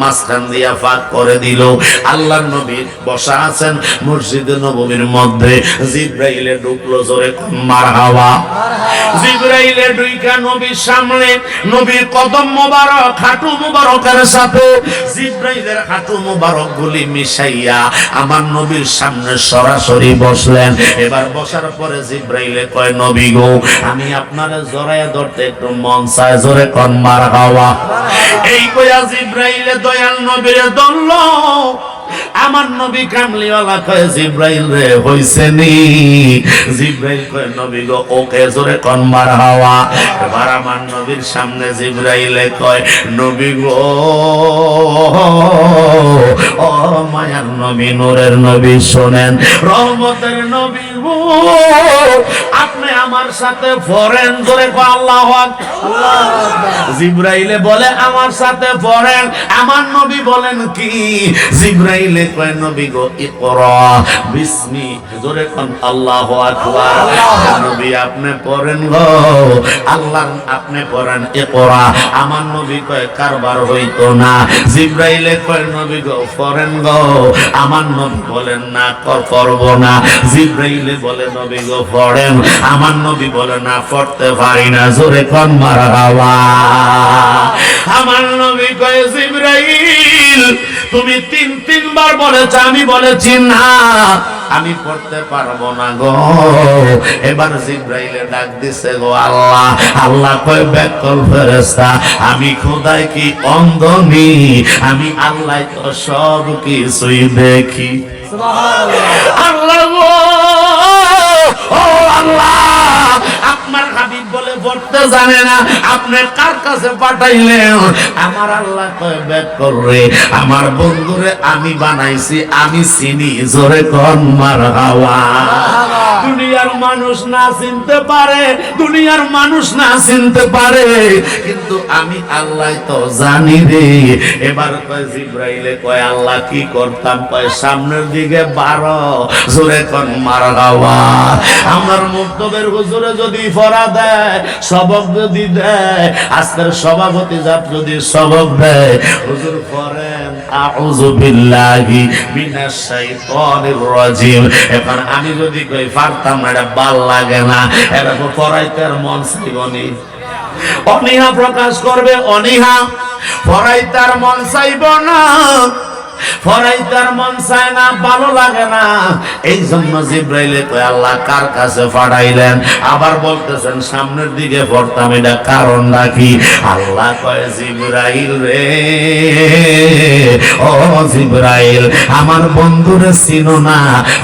মাঝখান দিয়া ফাঁক করে দিল। আল্লাহ নবী বসা আছেন নবমীর মধ্যে। জিব্রাইলে ঢুকলো জোরে, মার হাওয়া। জিব্রাইলে নবীর সামনে, নবীর কদম মোবারক, হাঁটু মোবারকের সাথে। জিব্রাইলের মোবারক গুলি মিশাইয়া আমার নবীর সামনে সরাসরি বসলেন। এবার বসার পরে জিব্রাইলে কয়, নবী গো, আমি আপনার জড়াইয়া ধরতে একটু মন চায়। জোরে কন, মার হাওয়া। এই কয়া জিব্রাইলে দয়াল নবীরে দল্ল আমার নবী কামলিওয়ালা কয়, জিব্রাইল রে, হইছে নি? জিব্রাইল কয়, নবী গো, ওকে জোরে কন মার হাওয়া। এবার আমার নবীর সামনে জিব্রাইলে কয়, নবী গো, ও মায়ার নবী, নূরের নবী শোনেন, রহমতের নবী গো আমার সাথে ফরেন জোরে কয় আল্লাহু জিব্রাইলে বলে আমার সাথে পড়েন আমার নবী বলেন কি? জিব্রাইলে কয় নবী গো ইকরা বিসমি। জোরে কোন আল্লাহু আকবার। নবী আপনি পড়েন গো। আল্লাহ আপনি পড়েন ইকরা। আমার নবী কয় কারবার হইতো না। জিব্রাইলে কয় নবী গো পড়েন গো। আমার নবী বলেন না কর করব না। জিব্রাইলে বলে নবী গো পড়েন আমার নবী বলে না পড়তে পারি না জোরে কোন মারা আমার নবী কয়ে জিব্রাইল তুমি তিন তিনবার বলেছ আমি বলেছি না। আমি পড়তে পারব না গো। এবার জিব্রাইলে ডাক দিছে গো আল্লাহ আল্লাহ কয় ব্যাকল ফেরেস্তা আমি খোদাই কি অঙ্গনি আমি আল্লাহ তো সব কিছুই দেখি। আল্লাহ ও আল্লাহ! আপনার হাবিব বলে পড়তে জানে না। আপনি কার কাছে পাঠাইলেন? আমার আল্লাহ কয় ব্যাক করবে আমার বন্ধুরে আমি বানাইছি, আমি চিনি। জোরে কন মার হাওয়া। দুনিয়ার মানুষ না চিনতে পারে, দুনিয়ার মানুষ না চিনতে পারে। কিন্তু আমি আল্লাহ তো জানি রে। এবার কয় জিব্রাইলে কয়, আল্লাহ কি করতাম? কয়, সামনের দিকে বারো, জোরে কন মার হাওয়া আমার মুক্তবের হুজুরে যদি ফরা দেয়, সবক যদি দেয়, আজকের সভাপতি জাত যদি সবক দেয়, হুজুর করেন আউযু বিল্লাহি মিনাশ শাইতানির রাজিম। এখন আমি যদি কই পারতাম না এটা ভালো লাগে না, এটা তো পড়াইতে আর মন চাইবনি অনীহা প্রকাশ করবে, অনীহা। পড়াইতার মন চাইব না। মন চায় না, ভালো লাগে না। এই জন্য জিব্রাইলে কয়, আল্লাহ কার কাছে পাঠাইলেন আবার বলতেছেন, সামনের দিকে এটা কারণ নাকি আল্লাহ কয়, জিব্রাইল রে, ও জিব্রাইল, আমার বন্ধুরে চিনো না।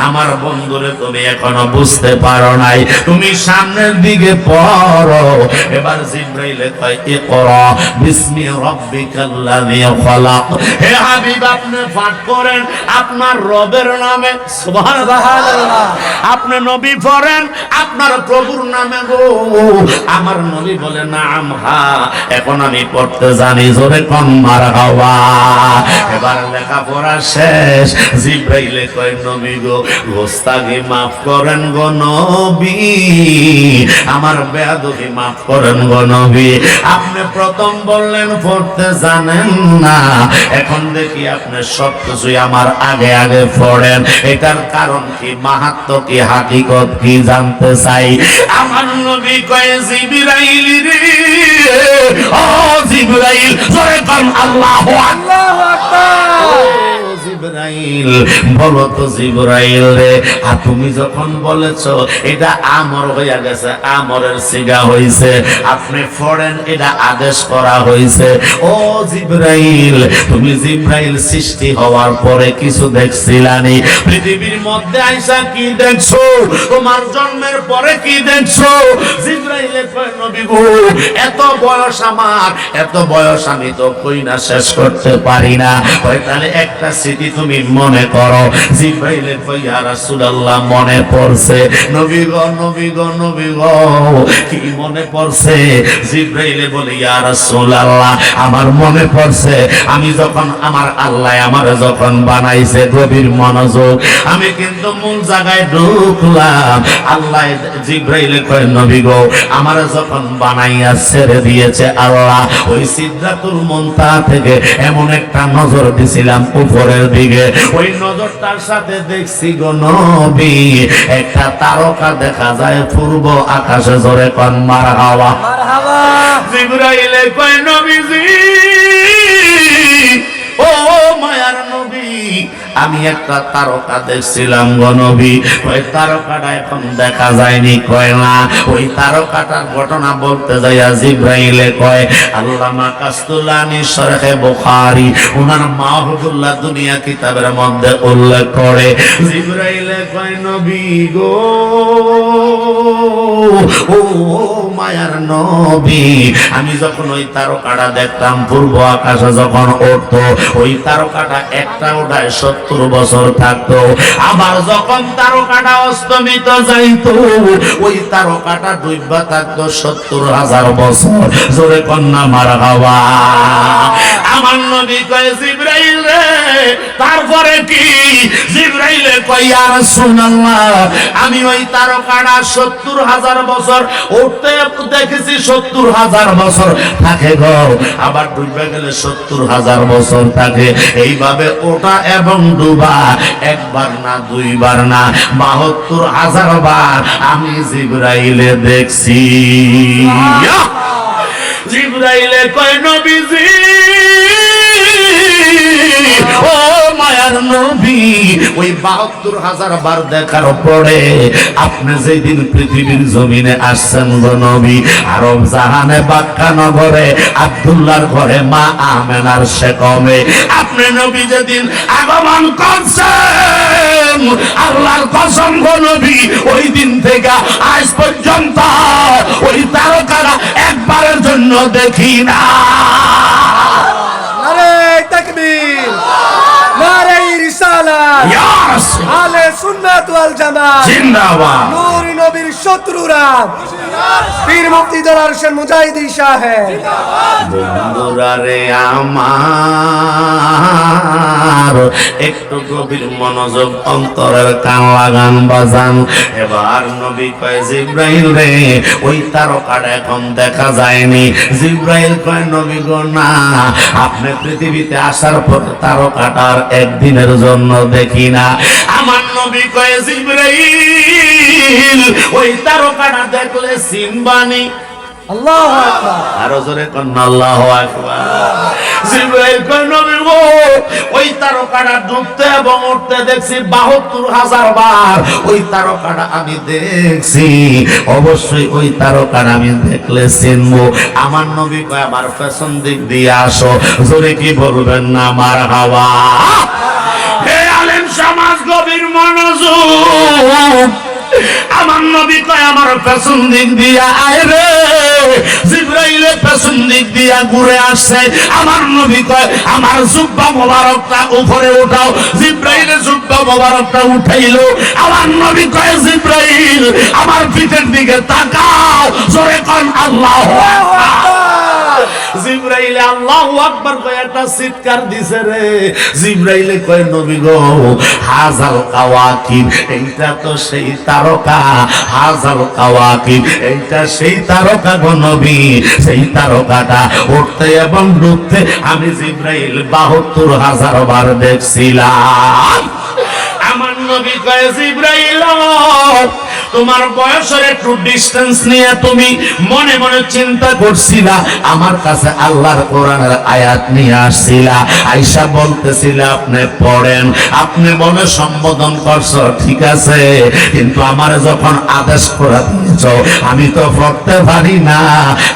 আমার বন্ধুরে তুমি এখনও বুঝতে পারো নাই। তুমি সামনের দিকে পড়ো। এবার জিব্রাইলে কয়, ইকরা, বিসমি রাব্বিকাল্লাযী খালাক। হে হাবিব, আপনি পাঠ করেন, আপনার রবের নামে আপনি নবী পড়েন, আপনার প্রভুর নামে আমার নবী বলে, নাম হা, এখন আমি পড়তে জানি, জোরে কন মার হাওয়া এবার লেখাপড়া শেষ, জিব্রাইলে কয়, নবী গো গোস্তাগি মাফ করেন গো নবী, আমার বেয়াদবি মাফ করেন গো নবী। আপনি প্রথম বললেন, পড়তে জানেন না, এখন দেখি আপনি সব কিছুই আমার আগে আগে পড়েন, এটার কারণ কি? মাহাত্ম কি? হাকিকত কি জানতে চাই? আমার নবী কয়ে, জিবরাইল রে, ও জিবরাইল, জোরে কন আল্লাহু আকবার। জিব্রাইল, বলো তো জিব্রাইল রে, আর তুমি যখন বলেছ, এটা আমর হইয়া গেছে, আমরের সিগা হইছে, আপনি ফরেন এটা আদেশ করা হইছে। ও জিব্রাইল, তুমি জিব্রাইল সৃষ্টি হওয়ার পরে কিছু দেখছিলানি। পৃথিবীর মধ্যে আইসা কি দেখছ? তোমার জন্মের পরে কি দেখছ? জিব্রাইলে নবী গো, এত বয়স আমার, এত বয়স আমি তো কই না শেষ করতে পারি না। তাহলে একটা স্মৃতি তুমি মনে করো, জিব্রাইলে কই ইয়া রাসূলুল্লাহ মনে পড়ছে, নবী গো নবী গো নবী গো, কি মনে পড়ছে? জিব্রাইলে বলে, ইয়া রাসূলুল্লাহ, আমার মনে পড়ছে, আমি যখন আমার আল্লাহ আমার যখন বানাইছে গভীর মনোযোগ, আমি কিন্তু মূল জায়গায় ঢুকলাম। আল্লাহ জিব্রাইলে কয়, নবী গো, আমার যখন বানাইয়া ছেড়ে দিয়েছে আল্লাহ, ওই সিদ্ধাতুল মন্তা থেকে এমন একটা নজর দিছিলাম উপরের দিকে। ওই নজরটার সাথে দেখছি গো নবী একটা তারকা দেখা যায় পূর্ব আকাশে জোরে কন মার হাওয়া। জিব্রাইলে কয় নবীজি? আমি একটা তারকা দেখছিলাম গো নবী। ওই তারকাটা এখন দেখা যায়নি, কয় না। ওই তারকাটার ঘটনা বলতে যাইয়া জিব্রাইলে কয়, আল্লামা কাস্তুল্লানি শরহে বুখারী ওনার মাহবুবুল্লাহ দুনিয়া কিতাবের মধ্যে উল্লেখ করে। জিব্রাইলে কয়, নবী গো, ও মায়ার নবী, আমি যখন ওই তারকাটা দেখতাম, পূর্ব আকাশে যখন উঠতো, ওই তারকাটা একটা ওঠায় সত্তর বছর থাকতো। আবার যখন তারকাটা অস্তমিত যাইতো, ওই তারকাটা ডুববা থাকতো সত্তর হাজার বছর। জোরে কন্যা, মার হাওয়া। আমার নবী কয়, জিব্রাইল রে, তারপরে কি? জিব্রাইলে কয়, ইয়া রাসূলুল্লাহ, আমি ওই তারকাটা সত্তর হাজার বছর উঠতে দেখেছি, সত্তর হাজার বছর থাকে গো। আবার ডুবে গেলে সত্তর হাজার বছর থাকে। এইভাবে ওটা এবং ডুবা একবার না দুইবার না বাহাত্তর হাজার বার আমি জিব্রাইলে দেখছি। জিব্রাইলে কয় নবীজি ও মায়ার নবী, ওই বাহাত্তর হাজার বার দেখার পরে আপনি যেদিন পৃথিবীর জমিনে আসছেন নবী, আরব জাহানে বাক্কা নগরে ঘরে মা আমেনার সে কমে আপনি নবী যেদিন আগমন করছেন, আল্লাহর কসম নবী, ওই দিন থেকে আজ পর্যন্ত ওই তারকারা একবারের জন্য দেখি না। নারে, তাকবীর। Yeah. ইয়া রাসূল, আলে সুন্নাত ওয়াল জামাত। জিন্দাবাদ। নূর নবীর শত্রুরা। পীর মুফতি দলার হোসেন মুজাহিদি সাহেব। বন্ধুরা রে আমার একটু গভীর মনোযোগ অন্তরের কান লাগান বাজান। এবার নবী কয় জিব্রাইল রে ওই তারকাটা এখন দেখা যায়নি। জিব্রাইল কয় নবী গো না আপনি পৃথিবীতে আসার পর তারকাটার একদিনের জন্য দেখি না আমার নবী কয় জিব্রাইল ওই তারকাটা দেখলে সিনবানি আল্লাহু আরও জোরে কন্যা আল্লাহ জিব্রাইল কয় নবী গো ওই তারকাটা ডুবতে এবং উঠতে দেখছি বাহাত্তর হাজার বার। ওই তারকাটা আমি দেখছি। অবশ্যই ওই তারকাটা আমি দেখলে চিনবো। আমার নবী কয় আমার পেছন দিক দিয়ে আসো। জোরে কি বলবেন না আমার হাওয়া? সমাজ গভীর মনোযোগ। আমার নবী কয়, আমার পেছন দিক দিয়া আয় রে। জিব্রাইলে পেছন দিক দিয়া ঘুরে আসছে। আমার নবী কয়, আমার জুব্বা মোবারকটা উপরে উঠাও। জিব্রাইলে জুব্বা মোবারকটা উঠাইলো। আমার নবী কয়, জিব্রাইল, আমার পিঠের দিকে তাকাও। জোরে কন, আল্লাহ জিব্রাইলে আল্লাহু আকবার কয় একটা চিৎকার দিছে রে। জিব্রাইলে কয়, নবী গো হাজাল কাওয়াকিব, এইটা তো সেই তারকা। হাজাল কাওয়াকিব, এইটা সেই তারকা গো নবী। সেই তারকাটা উঠতে এবং ডুবতে আমি জিব্রাইল বাহাত্তর হাজার বার দেখছিলাম। আমার নবী কয়, জিব্রাইল তোমার বয়সের একটু ডিস্টেন্স নিয়ে তুমি মনে মনে চিন্তা করছিলা, আমার কাছে আল্লাহর কোরআনের আয়াত নিয়ে আসছিলা। আইসা বলতেছিল, আপনি পড়েন, আপনি বলে সম্বোধন করছ, ঠিক আছে? কিন্তু আমার যখন আদেশ করে দিয়েছ, আমি তো পড়তে পারি না।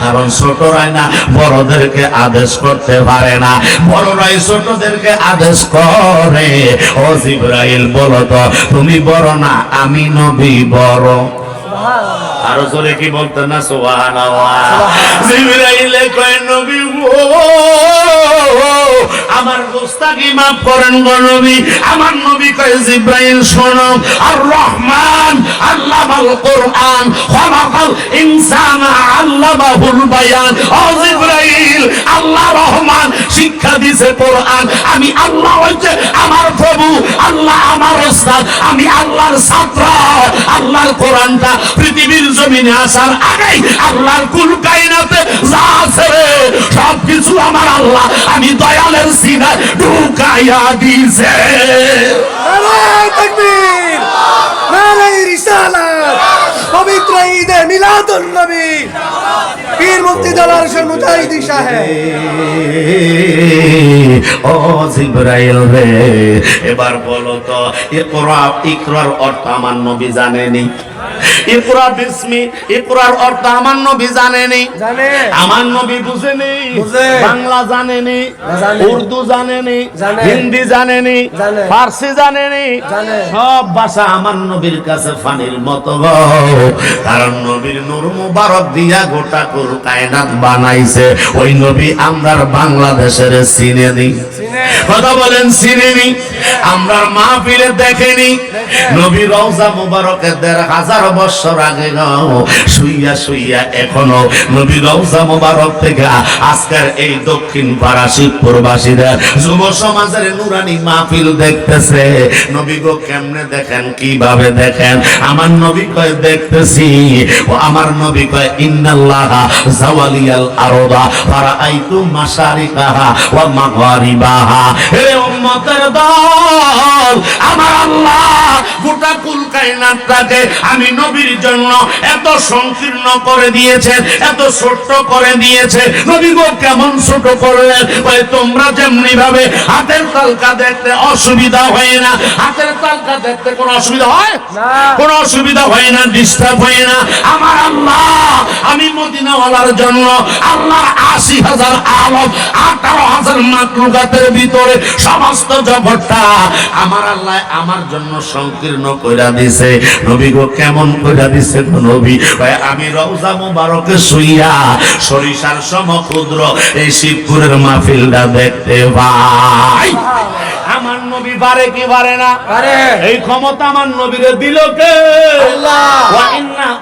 কারণ ছোটরাই না, বড়দেরকে আদেশ করতে পারে না। বড় বড়রাই ছোটদেরকে আদেশ করে। ও জিব্রাইল, বলো তো, তুমি বড় না, আমি নবী বড়। আরও জোরে কি বলতে না নবী আমার গোস্তাকি মাফ করেন গো আমার নবী কয়, জিব্রাইল, শোনো আর রহমান আল্লামাল কোরআন, খলাকাল ইনসানা আল্লামাহুল বায়ান। ও জিব্রাইল, আল্লাহ রহমান শিক্ষা দিছে কোরআন। আমি আল্লাহ হচ্ছে আমার প্রভু, আল্লাহ আমার ওস্তাদ, আমি আল্লাহর ছাত্র। আল্লাহর কোরআনটা পৃথিবীর জমিনে আসার আগেই আল্লাহর কুল কায়নাতে যা আছে রে সব কিছু আমার আল্লাহ। আমি দয়ালের সিনায় ঢুকাইয়া দিছে। পবিত্র ঈদে মিলাদুন নবী। পীর মুফতি দলার আরশের মুজাহিদি সাহেব ও জিব্রাইল রে এবার বলো তো ইকরা ইকরার অর্থ আমার নবী জানেনি ইকরা বিসমি ইকরার অর্থ আমার নবী জানেনি জানে আমার নবী বুঝেনি বুঝে। বাংলা জানেনি জানে। উর্দু জানেনি জানে। হিন্দি জানেনি জানে। ফার্সি জানেনি জানে। সব ভাষা আমার নবীর কাছে ফানির মতো গো কারণ নবীর নূর মুবারক দিয়া গোটা কুল কায়নাত বানাইছে ওই নবী আমরার বাংলাদেশের চিনে। কথা বলেন চিনেনি আমরার মাহফিলে দেখেনি। নবী রওজা মুবারকে দেড় হাজার বছর আগে শুইয়া শুইয়া এখনও নবী রওজা মুবারক থেকে আজকের এই দক্ষিণ পাড়া শিবপুরবাসীরা যুব সমাজের নুরানি মাহফিল দেখতেছে। নবী গো কেমনে দেখেন কীভাবে দেখেন? আমার নবী কয় দেখতেছি। ও আমার নবী কয় ইন্নাল্লাহ জাওয়ালিয়াল আরদা ফারাআইতু মাশারিকাহা ওয়া মাগরিবাহা। হে উম্মতের দল আমার আল্লাহ গোটা কুল কায়নাতটাকে আমি নবীর জন্য এত সংকীর্ণ করে দিয়েছেন এত ছোট্ট করে দিয়েছে নবী গো কেমন ছোট করলেন? ওই তোমরা যেমনি ভাবে হাতের তালকা দেখতে অসুবিধা হয় না। হাতের তালকা দেখতে কোনো অসুবিধা হয়? না। কোনো অসুবিধা হয় না ডিস্টার্ব হয় না। আমার আল্লাহ আমি মদিনাওয়ালার জন্য আল্লাহ আশি হাজার আলম, আঠারো হাজার মাকলুকাতের ভিতরে সমস্ত জগৎটা আমার আল্লাহ আমার জন্য সংকীর্ণ কইরা দিছে। নবী গো, কেমন কইরা দিছে গো নবী? আমি রওজা মুবারকে শুইয়া সরিষার সম ক্ষুদ্র এই শিবপুরের মাহফিলটা দেখতে ভাই। আমার নবী পারে কি পারে না? পারে। এই ক্ষমতা আমার নবীরে দিল কে?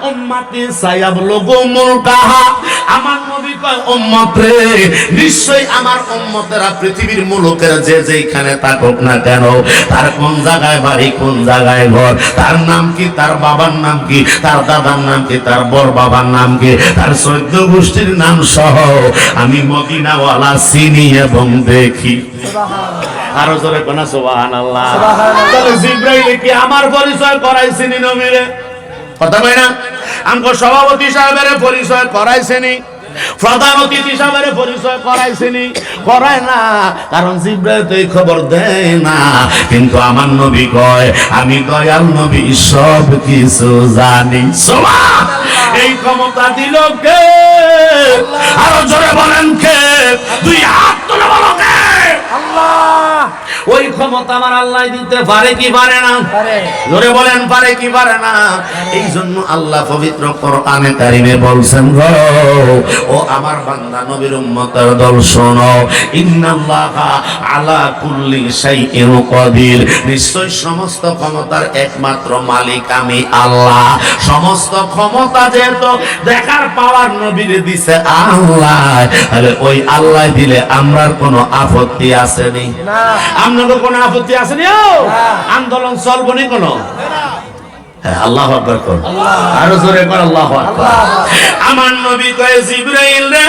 উম্মতি সায়াবলুগু মুলকাহা। আমার নবী কয় উম্মত রে নিশ্চয়ই আমার উম্মতেরা পৃথিবীর মুলুকের যে যেখানে থাকুক না কেন তার কোন জায়গায় বাড়ি কোন জায়গায় ঘর তার নাম কি তার বাবার নাম কি তার দাদার নাম কি তার বড় বাবার নাম কি তার চৈদ্য গোষ্ঠীর নাম সহ আমি মদিনাওয়ালা চিনি এবং দেখি। আরও জোরে কোনা সুবাহান আল্লাহ। তাহলে জিব্রাইল কি আমার পরিচয় করাইছিনি নবীরে? কথা কই না? আমগো সভাপতি সাহেবের পরিচয় করাইছেনি প্রধান অতিথি সাহেবের পরিচয় করাইছেনি করায় না কারণ জিব্রাইল তো এই খবর দেয় না। কিন্তু আমার নবী কয় আমি দয়াল নবী সব কিছু জানি। সুবহান এই ক্ষমতা দিল কে? আরও জোরে বলেন কে? দুই হাত তুলে বলো। ক্ষমতা আমার আল্লাহ দিতে পারে কি পারে না? জোরে বলেন পারে কি পারে না? এই জন্য আল্লাহ পবিত্র কোরআনে কারিমে বলছেন গো ও আমার বান্দা নবীর উম্মতের দল শোনো। ইন্নাল্লাহা আলা কুল্লি শাইইন কাদির। নিশ্চয় সমস্ত ক্ষমতার একমাত্র মালিক আমি আল্লাহ। সমস্ত ক্ষমতা যেহেতু দেখার পাওয়ার নবীর দিছে আল্লাহ। তাহলে ওই আল্লাহ দিলে আমরার কোনো আপত্তি আসেনি। না। আপনাদের কোনো আপত্তি আসেনি ও? আন্দোলন চলবো নি কোনো? হ্যাঁ, আল্লাহ আকবার কর। আরও জোরে কর আল্লাহ আকবার। আমার নবী কয় জিব্রাইল রে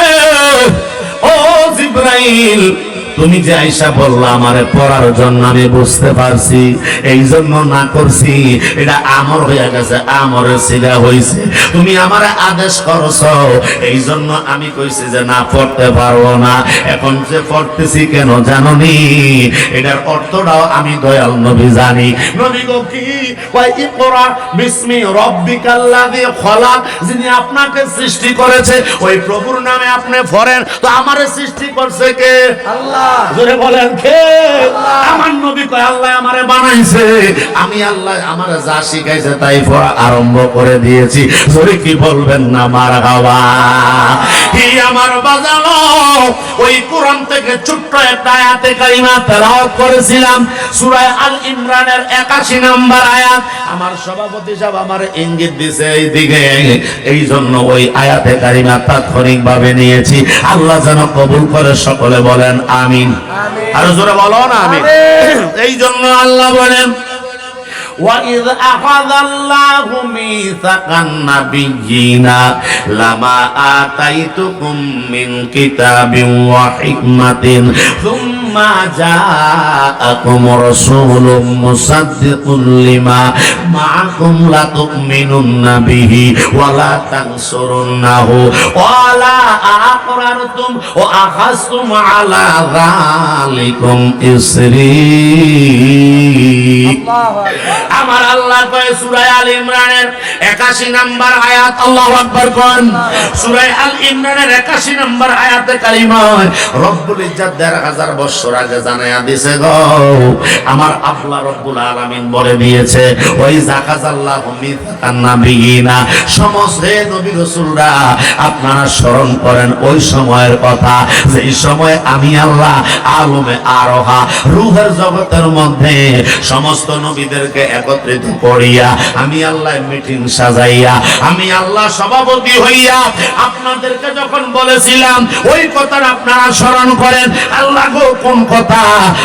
ও জিব্রাইল তুমি যে আইসা বললা, আমারে পড়ার জন্য আমি বুঝতে পারছি এই জন্য না করছি। এটা আমর হয়ে গেছে, আমরের সিগা হইছে। তুমি আমারে আদেশ করছ এই জন্য আমি কইছি যে না, পড়তে পারব না। এখন যে পড়তেছি কেন জাননি? এটার অর্থটাও আমি দয়াল নবী জানি। নবী গো কি? কয়, ইকরা বিসমি রব্বিকাল্লাযী খলাক। যিনি আপনাকে সৃষ্টি করেছে, ওই প্রভুর নামে আপনি পড়েন তো আমারে সৃষ্টি করছে কে? আল্লাহ। জোরে বলেন কে? আমার নবী কয় আল্লাহ আমারে বানাইছে। আমি আল্লাহ আমার যা শিখাইছে তাই পড়া আরম্ভ করে দিয়েছি। জোরে কি বলবেন না মার হাওয়া আমার ওই কোরআন থেকে ছোট্ট একটা আয়াতে কারিমা তেলাওয়াত করেছিলাম। সূরা আল ইমরানের 81 নম্বর আয়াত। আমার সভাপতি সাহেব আমার ইঙ্গিত দিছে এই দিকে এই জন্য ওই আয়াতে কারিমা তাৎক্ষণিকভাবে নিয়েছি। আল্লাহ যেন কবুল করে সকলে বলেন আমিন। আর জোরে বলো না আমিন। এই জন্য আল্লাহ বলেন وإذ أخذ الله ميثاق النبيين لما آتيتكم من كتاب وحكمة ثم মা জাআকুম রাসূলুম মুসাদ্দিকুল লিমা মাআকুম লা তুমিনুন্না আল্লাহ কয় সূরা আল ইমরানের 81 নাম্বার আয়াতে কালিমা রব্বুল বছর। আগে জানায়া দিছে গো, আমার আল্লাহ আলামিন বলে দিয়েছে, ওই সমস্ত নবী রাসূলরা আপনারা স্মরণ করেন ওই সময়ের কথা যেই সময় আমি আল্লাহ আলমে আরোহা, রূহের জগতের মধ্যে সমস্ত নবীদেরকে একত্রিত করিয়া আমি আল্লাহ মিটিং সাজাইয়া, আমি আল্লাহ সভাপতি হইয়া আপনাদেরকে যখন বলেছিলাম, ওই কথার আপনারা স্মরণ করেন, আল্লাহ গো কোন কথা।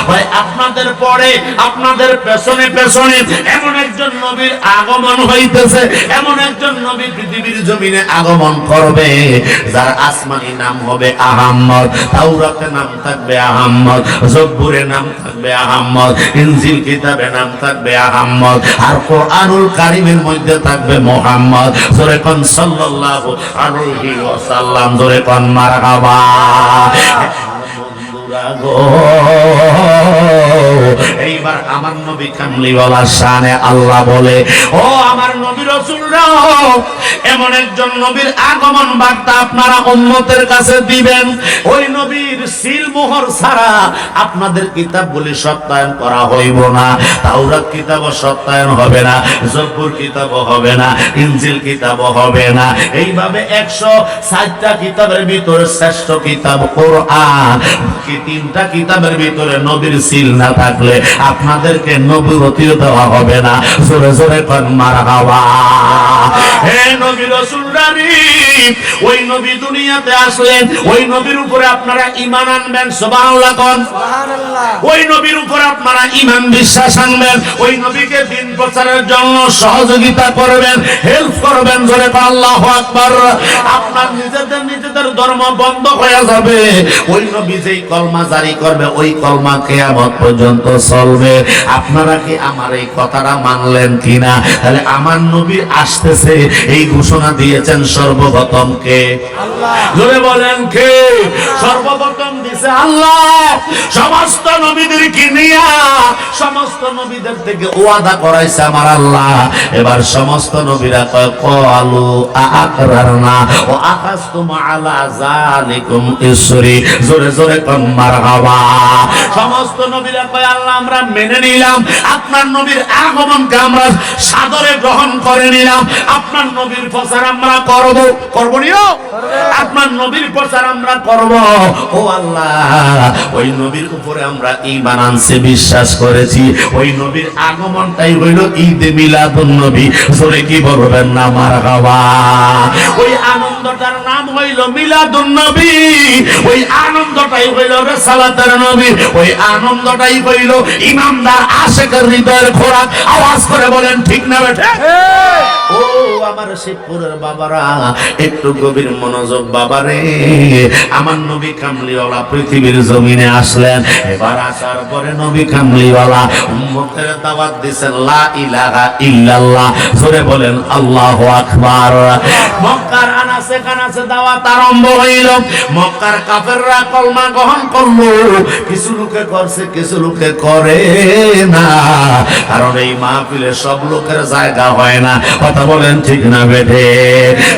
ভাই, আপনাদের পরে, আপনাদের পেছনে পেছনে এমন একজন নবীর আগমন হইতেছে, এমন একজন নবী পৃথিবীর জমিনে আগমন করবে, যার আসমানি নাম হবে আহাম্মদ, তাওরাতে নাম থাকবে আহাম্মদ, জব্বুরে নাম থাকবে আহাম্মদ, ইনজিল কিতাবে নাম থাকবে আহাম্মদ, আর কোরআনুল কারিমের মধ্যে থাকবে মোহাম্মদ। জোরে কোন সাল্লাল্লাহু আলাইহি ওয়াসাল্লাম, জোরে কোন মারহাবা। বন্ধুরা গো এইবার আমার নবী কামলিওয়ালা শানে আল্লাহ বলে, ও আমার নবী এমন একজন নবীর আগমন বার্তা আপনারা কাছে দিবেন। ওই নবীর সিল মোহর ছাড়া আপনাদের কিতাবগুলি সত্যায়ন করা হইব না, তাওরাত কিতাবও সত্যায়ন হবে না, জব্বুর কিতাবও হবে না কিতাবও হবে না। এইভাবে একশো ষাটটা কিতাবের ভিতরে শ্রেষ্ঠ কিতাব কোরআন তিনটা কিতাবের ভিতরে নবীর সিল না থাকলে আপনাদেরকে নবুয়তিও দেওয়া হবে না। জোরে জোরে কন মার হাওয়া। হে নবী রাসূলরানি ওই নবী দুনিয়াতে আসলেন ওই নবীর উপরে আপনারা ঈমান আনবেন সুবহানাল্লাহ কোন। সুবহানাল্লাহ। ওই নবীর উপর আপনারা ইমান বিশ্বাস আনবেন ওই নবীকে দিন প্রচারের জন্য সহযোগিতা করবেন হেল্প করবেন জোরে বল আল্লাহু আকবার। আপনার নিজেদের নিজেদের ধর্ম বন্ধ হয়ে যাবে। ওই নবী যেই কলমা জারি করবে ওই কলমা কিয়ামত পর্যন্ত চলবে। আপনারা কি আমার এই কথাটা মানলেন কিনা? তাহলে আমার নবী আসতেছে এই ঘোষণা দিয়েছেন সর্বপ্রথম কে? জোরে বলেন কে? সর্বপ্রথম দিছে আল্লাহ। সমস্ত নবীদের কিনিয়া সমস্ত নবীদের থেকে ওয়াদা করাইছে আমার আল্লাহ। এবার সমস্ত নবীরা কয় কলু আকরারনা ও আলা ইসরি। জোরে জোরে সমস্ত আমরা মেনে নিলাম। আপনার নবীর আমরা সাদরে গ্রহণ করে নিলাম। আপনার নবীর প্রচার আমরা করব। আপনার নবীর প্রচার আমরা করব। ও আল্লাহ, ওই নবীর উপরে আমরা বিশ্বাস করেছি। ওই নবীর আগমনটাই হইল ঈদ মিলাদুন নবী। জোরে কি বলবেন না মার মারহাবা? ওই আনন্দটার নাম হইল মিলাদুন নবী। আনন্দটাই হইল নবী। ওই আনন্দটাই হইল ইমানদার আশেকের হৃদয়ের খোরাক। আওয়াজ করে বলেন ঠিক না বেঠে? ও আমার শিবপুরের বাবারা একটু গভীর মনোযোগ বাবারে। আমার নবী কামলিওয়ালা পৃথিবীর জমিনে আসলেন। এবার আসার পরে নবী কামলিওয়ালা উম্মতের দাওয়াত দিছেন লা ইলাহা ইল্লাল্লাহ। জোরে বলেন আল্লাহু আকবার। মক্কার আনাসে আছে দাওয়াত আরম্ভ হইল। মক্কার কাফেররা কলমা গ্রহণ করল। কিছু লোকে করছে, কিছু লোকে করে না। কারণ এই মাহফিলে সব লোকের জায়গা হয় না। কথা বলেন ঠিক না বেঠে?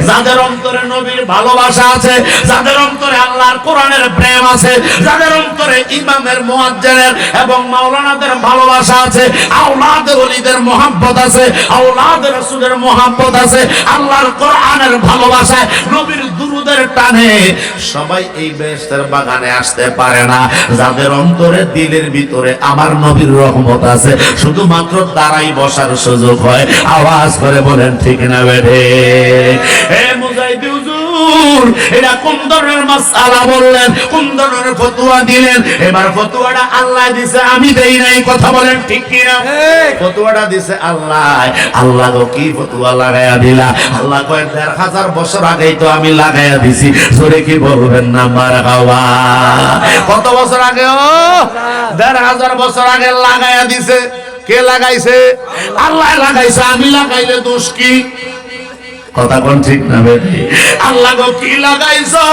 যাদের অন্তরে নবীর ভালোবাসা আছে, যাদের অন্তরে আল্লাহর কোরআনের প্রেম আছে, যাদের অন্তরে ইমামের, মুয়াজ্জিনের এবং মাওলানাদের ভালোবাসা আছে আওলাদের ওলিদের মোহাব্বত আছে আওলাদের রাসূলের মোহাব্বত আছে, আল্লাহর কোরআনের ভালোবাসায় নবীর দুরুদের টানে। সবাই এই বেহেস্তের বাগানে আসতে পারে না। যাদের অন্তরে দিলের ভিতরে আমার নবীর রহমত আছে, শুধুমাত্র তারাই বসার সুযোগ হয়। আওয়াজ করে বলেন, ঠিক না বেড়ে এ মুজাহিদি হুজুর এটা কোন ধরনের মাসআলা বললেন কোন ধরনের ফতোয়া দিলেন? এবার ফতোয়াটা আল্লাহ দিছে আমি দেই নাই কথা বলেন ঠিক কিনা। ফতোয়াটা দিছে আল্লাহ। আল্লাহ গো কি ফতোয়া লাগাইয়া দিলা? আল্লাহ কয় দেড় হাজার বছর আগেই তো আমি লাগাইয়া দিছি। জোরে কি বলবেন না মার খাওয়া কত বছর আগে ও? দেড় হাজার বছর আগে লাগাইয়া দিছে। কে লাগাইছে? আল্লাহ লাগাইছে আমি লাগাইলে দোষ কি? কথা কোন ঠিক না বেটি আল্লাহ কি লাগাইছো?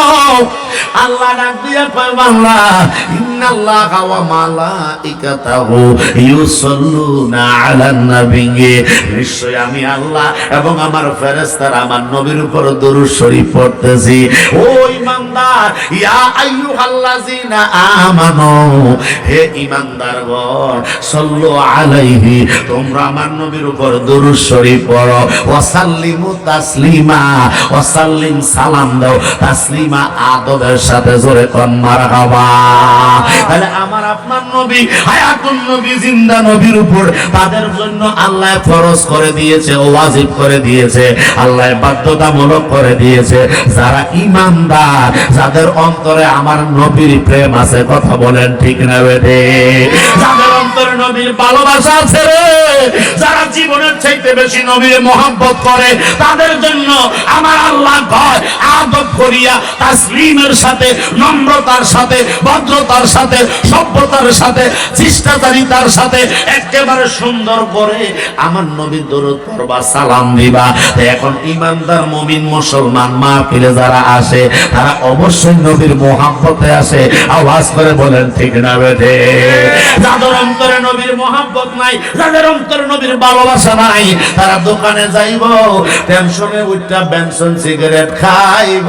আল্লাহ ডাক দিয়ে বাংলা ইন্নাল্লাহা ওয়া মালাইকাতাহু ইউসাল্লুনা আলান নাবিয়্যি নিশ্চয় আমি আল্লাহ এবং আমার ফেরেশতারা আমার নবীর উপর দরুদ শরীফ পড়তেছি। ও ইয়া আইয়ুহাল্লাযিনা আমানু। হে সাল্লু আলাইহি, তোমরা আমার নবীর উপর দরুদ শরীফ পড়ো। তাসলিমা, ওয়া সাল্লিম সালাম দাও। তাসলিমা আদবের সাথে জোরে কোন, মারহাবা। তাহলে আমার আপনার নবী হায়াতুন নবী, জিন্দা নবীর উপর। তাদের জন্য আল্লাহ ফরজ করে দিয়েছে, ওয়াজিব করে দিয়েছে, আল্লাহ বাধ্যতামূলক করে দিয়েছে। যারা ইমানদার যাদের অন্তরে আমার নবীর প্রেম আছে, কথা বলেন ঠিক না বেদে যাদের অন্তরে নবীর ভালোবাসা আছে রে, যারা জীবনের চাইতে বেশি নবীর মহাব্বত করে, তাদের জন্য আমার আল্লাহ ভয়, আদব করিয়া তাসলিমের সাথে, নম্রতার সাথে, ভদ্রতার সাথে সভ্যতার সাথে, শিষ্টাচারিতার সাথে, একেবারে সুন্দর করে আমার নবীর দরুদ পড়বা, সালাম দিবা। এখন ইমানদার মুমিন মুসলমান মা ফিরে যারা আসে, তারা অবশ্যই নবীর মোহাব্বতে আসে। আওয়াজ করে বলেন, ঠিক না বেঁধে যাদের অন্তরে নবীর মোহাব্বত নাই, যাদের অন্তরে নবীর ভালোবাসা নাই, তারা দোকানে যাইব, টেনশনে উঠটা বেনসন সিগারেট খাইব।